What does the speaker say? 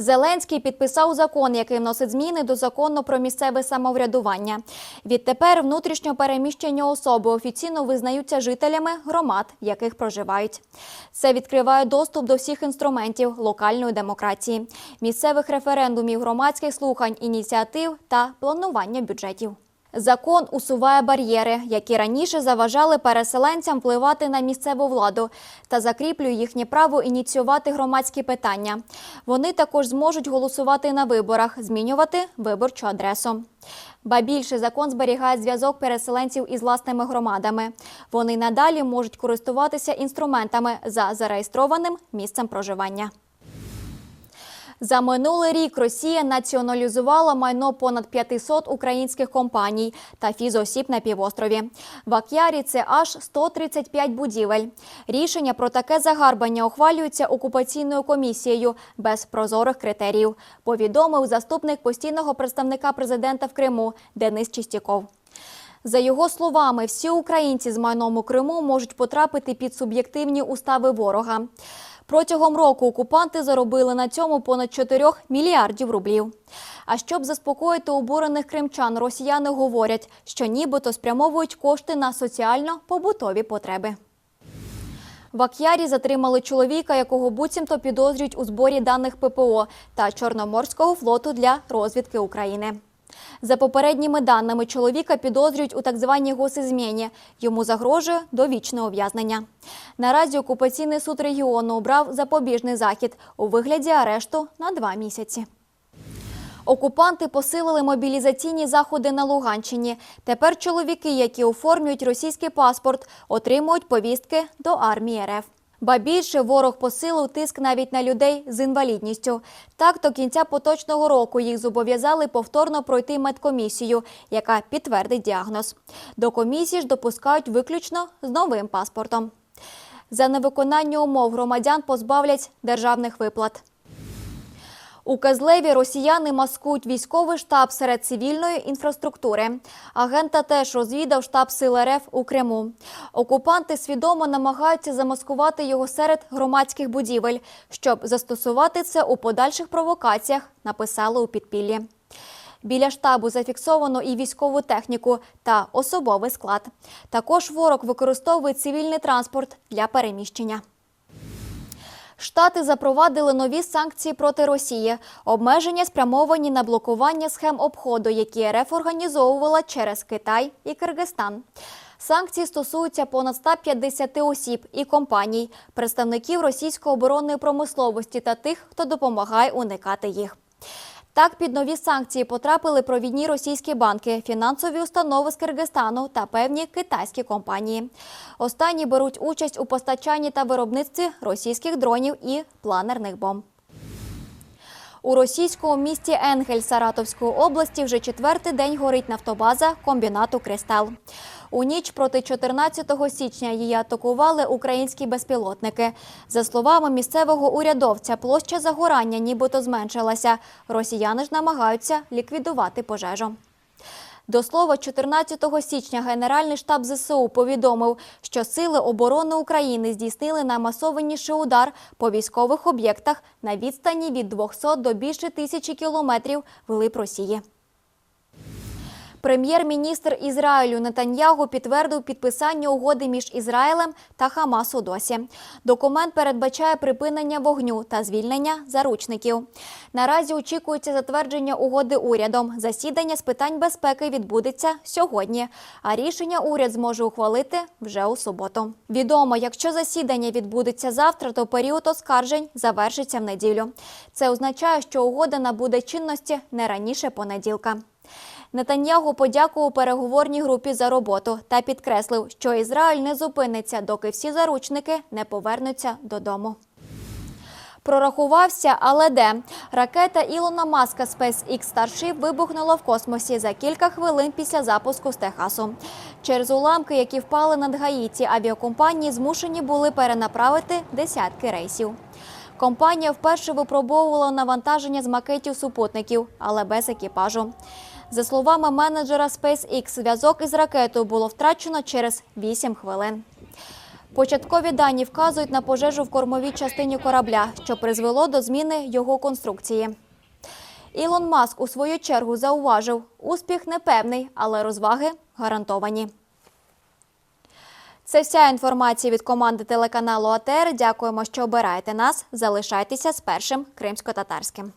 Зеленський підписав закон, який вносить зміни до закону про місцеве самоврядування. Відтепер внутрішньо переміщені особи офіційно визнаються жителями громад, в яких проживають. Це відкриває доступ до всіх інструментів локальної демократії, місцевих референдумів, громадських слухань, ініціатив та планування бюджетів. Закон усуває бар'єри, які раніше заважали переселенцям впливати на місцеву владу та закріплює їхнє право ініціювати громадські питання. Вони також зможуть голосувати на виборах, змінювати виборчу адресу. Ба більше закон зберігає зв'язок переселенців із власними громадами. Вони надалі можуть користуватися інструментами за зареєстрованим місцем проживання. За минулий рік Росія націоналізувала майно понад 500 українських компаній та фізосіб на півострові. В Ак'ярі це аж 135 будівель. Рішення про таке загарбання ухвалюється окупаційною комісією без прозорих критеріїв, повідомив заступник постійного представника президента в Криму Денис Чистяков. За його словами, всі українці з майном у Криму можуть потрапити під суб'єктивні устави ворога. Протягом року окупанти заробили на цьому понад 4 мільярдів рублів. А щоб заспокоїти обурених кримчан, росіяни говорять, що нібито спрямовують кошти на соціально-побутові потреби. В Ак'ярі затримали чоловіка, якого буцімто підозрюють у зборі даних ППО та Чорноморського флоту для розвідки України. За попередніми даними, чоловіка підозрюють у так званій госізміні. Йому загрожує довічне ув'язнення. Наразі окупаційний суд регіону обрав запобіжний захід у вигляді арешту на два місяці. Окупанти посилили мобілізаційні заходи на Луганщині. Тепер чоловіки, які оформлюють російський паспорт, отримують повістки до армії РФ. Ба більше ворог посилив тиск навіть на людей з інвалідністю. Так, до кінця поточного року їх зобов'язали повторно пройти медкомісію, яка підтвердить діагноз. До комісії ж допускають виключно з новим паспортом. За невиконання умов громадян позбавлять державних виплат. У Казлеві росіяни маскують військовий штаб серед цивільної інфраструктури. Агента теж розвідав штаб сил РФ у Криму. Окупанти свідомо намагаються замаскувати його серед громадських будівель, щоб застосувати це у подальших провокаціях, написали у підпіллі. Біля штабу зафіксовано і військову техніку та особовий склад. Також ворог використовує цивільний транспорт для переміщення. Штати запровадили нові санкції проти Росії. Обмеження спрямовані на блокування схем обходу, які РФ організовувала через Китай і Киргизстан. Санкції стосуються понад 150 осіб і компаній, представників російської оборонної промисловості та тих, хто допомагає уникати їх. Так, під нові санкції потрапили провідні російські банки, фінансові установи з Киргизстану та певні китайські компанії. Останні беруть участь у постачанні та виробництві російських дронів і планерних бомб. У російському місті Енгель Саратовської області вже четвертий день горить нафтобаза комбінату Кристал. У ніч проти 14 січня її атакували українські безпілотники. За словами місцевого урядовця, площа загорання нібито зменшилася. Росіяни ж намагаються ліквідувати пожежу. До слова, 14 січня Генеральний штаб ЗСУ повідомив, що Сили оборони України здійснили наймасованіший удар по військових об'єктах на відстані від 200 до більше тисячі кілометрів вглиб Росії. Прем'єр-міністр Ізраїлю Нетаньягу підтвердив підписання угоди між Ізраїлем та Хамас у досі. Документ передбачає припинення вогню та звільнення заручників. Наразі очікується затвердження угоди урядом. Засідання з питань безпеки відбудеться сьогодні, а рішення уряд зможе ухвалити вже у суботу. Відомо, якщо засідання відбудеться завтра, то період оскаржень завершиться в неділю. Це означає, що угода набуде чинності не раніше понеділка. Нетаньягу подякував переговорній групі за роботу та підкреслив, що Ізраїль не зупиниться, доки всі заручники не повернуться додому. Прорахувався, але де? Ракета Ілона Маска SpaceX Starship вибухнула в космосі за кілька хвилин після запуску з Техасу. Через уламки, які впали над Гаїті, авіакомпанії змушені були перенаправити десятки рейсів. Компанія вперше випробовувала навантаження з макетів супутників, але без екіпажу. За словами менеджера SpaceX, зв'язок із ракетою було втрачено через 8 хвилин. Початкові дані вказують на пожежу в кормовій частині корабля, що призвело до зміни його конструкції. Ілон Маск у свою чергу зауважив, успіх непевний, але розваги гарантовані. Це вся інформація від команди телеканалу АТР. Дякуємо, що обираєте нас. Залишайтеся з першим кримсько-татарським.